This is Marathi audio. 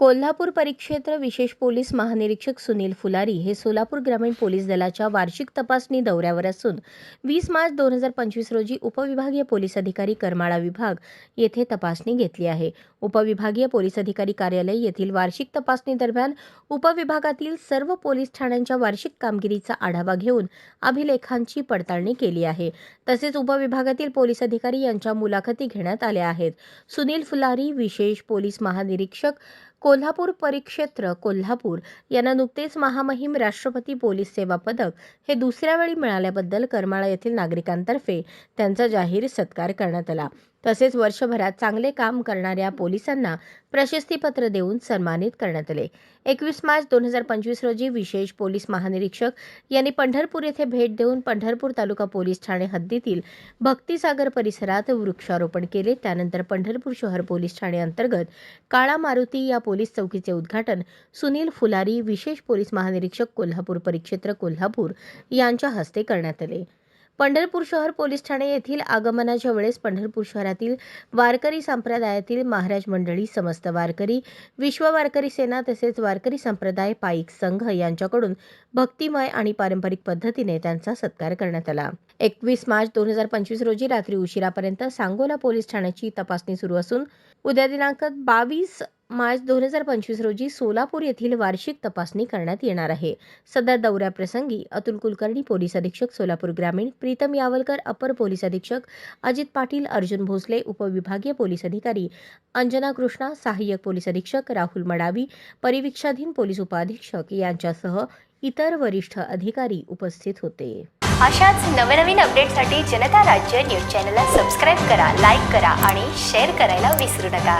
कोल्हापूर परिक्षेत्र विशेष पोलीस महानिरीक्षक सुनील फुलारी हे सोलापूर ग्रामीण पोलीस दलाच्या वार्षिक तपासणी दौऱ्यावर असून वीस मार्च दोन हजार पंचवीस रोजी उपविभागीय पोलीस अधिकारी करमाळा विभाग येथे तपासणी घेतली आहे. उपविभागीय पोलीस अधिकारी कार्यालय येथील वार्षिक तपासणी दरम्यान उपविभागातील सर्व पोलीस ठाण्यांच्या वार्षिक कामगिरीचा आढावा घेऊन अभिलेखांची पडताळणी केली आहे. तसेच उपविभागातील पोलीस अधिकारी यांच्या मुलाखती घेण्यात आल्या आहेत. सुनील फुलारी विशेष पोलीस महानिरीक्षक कोल्हापूर परिक्षेत्र कोल्हापूर यांना नुकतेच महामहिम राष्ट्रपती पोलीस सेवा पदक हे दुसऱ्या वेळी मिळाल्याबद्दल करमाळा येथील नागरिकांतर्फे त्यांचा जाहीर सत्कार करण्यात आला. तसेच वर्षभरात चांगले काम करणाऱ्या पोलिसांना प्रशस्तीपत्र देऊन सन्मानित करण्यात आले. एकवीस मार्च दोन हजार पंचवीस रोजी विशेष पोलीस महानिरीक्षक यांनी पंढरपूर येथे भेट देऊन पंढरपूर तालुका पोलीस ठाणे हद्दीतील भक्तीसागर परिसरात वृक्षारोपण केले. त्यानंतर पंढरपूर शहर पोलीस ठाणे अंतर्गत काळा मारुती या पोलीस चौकीचे उद्घाटन सुनील फुलारी विशेष पोलीस महानिरीक्षक कोल्हापूर परिक्षेत्र कोल्हापूर यांच्या हस्ते करण्यात आले. पंढरपूर शहर पोलीस ठाणे येथील आगमनाच्या वेळेस पंढरपूर शहरातील वारकरी संप्रदायातील महाराज मंडळी समस्त वारकरी विश्व वारकरी सेना तसेच वारकरी संप्रदाय पाईक संघ यांच्याकडून भक्तिमय आणि पारंपरिक पद्धतीने त्यांचा सत्कार करण्यात आला. एकवीस मार्च दोन हजार पंचवीस रोजी रात्री उशिरापर्यंत सांगोला पोलीस ठाण्याची तपासणी सुरू असून उद्या दिनांक बावीस मार्च दोन हजार पंचवीस रोजी सोलापूर येथील वार्षिक तपासणी करण्यात येणार आहे. सदर दौऱ्याप्रसंगी अतुल कुलकर्णी पोलीस अधीक्षक सोलापूर ग्रामीण प्रीतम यावलकर अपर पोलीस अधीक्षक अजित पाटील अर्जुन भोसले उपविभागीय पोलीस अधिकारी अंजना कृष्णा सहाय्यक पोलीस अधीक्षक राहुल मडावी परिवीक्षाधीन पोलीस उपाधीक्षक यांच्यासह इतर वरिष्ठ अधिकारी उपस्थित होते. अशाच नवनवीन अपडेटसाठी जनता राज्य न्यूज चॅनलला सबस्क्राईब करा लाईक करा आणि शेअर करायला विसरू नका.